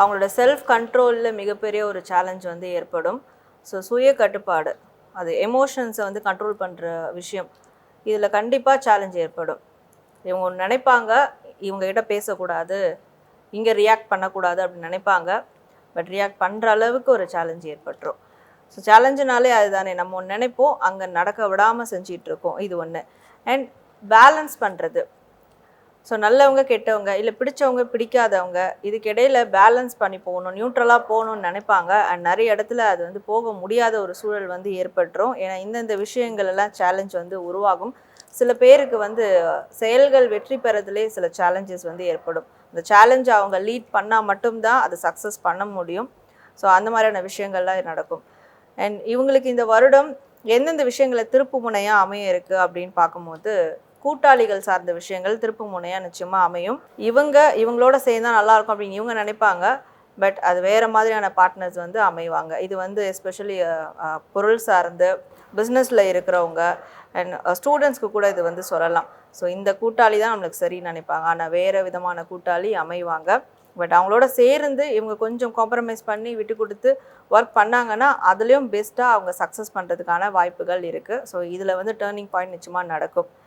அவங்களோட செல்ஃப் கண்ட்ரோலில் மிகப்பெரிய ஒரு சேலஞ்ச் வந்து ஏற்படும். ஸோ சுய கட்டுப்பாடு. அது எமோஷன்ஸை வந்து கண்ட்ரோல் பண்ணுற விஷயம். இதில் கண்டிப்பாக சேலஞ்ச் ஏற்படும். இவங்க நினைப்பாங்க இவங்ககிட்ட பேசக்கூடாது இங்கே ரியாக்ட் பண்ணக்கூடாது அப்படின்னு நினைப்பாங்க. பட் ரியாக்ட் பண்ணுற அளவுக்கு ஒரு சேலஞ்ச் ஏற்பட்டுரும். ஸோ சேலஞ்சுனாலே அதுதானே. நம்ம ஒன்று நினைப்போம் அங்கே நடக்க விடாமல் செஞ்சிகிட்ருக்கோம் இது ஒன்று அண்ட் பேலன்ஸ் பண்ணுறது ஸோ நல்லவங்க கெட்டவங்க இல்லை பிடிச்சவங்க பிடிக்காதவங்க இதுக்கிடையில் பேலன்ஸ் பண்ணி போகணும் நியூட்ரலாக போகணும்னு நினைப்பாங்க. அண்ட் நிறைய இடத்துல அது வந்து போக முடியாத ஒரு சூழல் வந்து ஏற்பட்டுரும். ஏன்னா இந்தந்த விஷயங்கள் எல்லாம் சேலஞ்ச் வந்து உருவாகும். சில பேருக்கு வந்து செயல்கள் வெற்றி பெறதுலே சில சேலஞ்சஸ் வந்து ஏற்படும். அந்த சேலஞ்சை அவங்க லீட் பண்ணால் மட்டும்தான் அதை சக்ஸஸ் பண்ண முடியும். ஸோ அந்த மாதிரியான விஷயங்கள்லாம் நடக்கும். அண்ட் இவங்களுக்கு இந்த வருடம் எந்தெந்த விஷயங்களை திருப்பு முனையாக அமைய இருக்கு அப்படின்னு பார்க்கும்போது கூட்டாளிகள் சார்ந்த விஷயங்கள் திருப்பு முனையாக நிச்சயமாக அமையும். இவங்க இவங்களோட சேர்ந்தா நல்லாயிருக்கும் அப்படின்னு இவங்க நினைப்பாங்க. பட் அது வேறு மாதிரியான பார்ட்னர்ஸ் வந்து அமைவாங்க. இது வந்து எஸ்பெஷலி பொருள் சார்ந்து பிஸ்னஸில் இருக்கிறவங்க அண்ட் ஸ்டூடெண்ட்ஸ்க்கு கூட இது வந்து சொல்லலாம். ஸோ இந்த கூட்டாளி தான் நம்மளுக்கு சரின்னு நினைப்பாங்க. ஆனால் வேறு விதமான கூட்டாளி அமைவாங்க. பட் அவங்களோட சேர்ந்து இவங்க கொஞ்சம் காம்ப்ரமைஸ் பண்ணி விட்டு கொடுத்து ஒர்க் பண்ணாங்கன்னா அதுலேயும் பெஸ்ட்டாக அவங்க சக்ஸஸ் பண்ணுறதுக்கான வாய்ப்புகள் இருக்குது ஸோ இதில் வந்து டேர்னிங் பாயிண்ட் நிச்சயமாக நடக்கும்.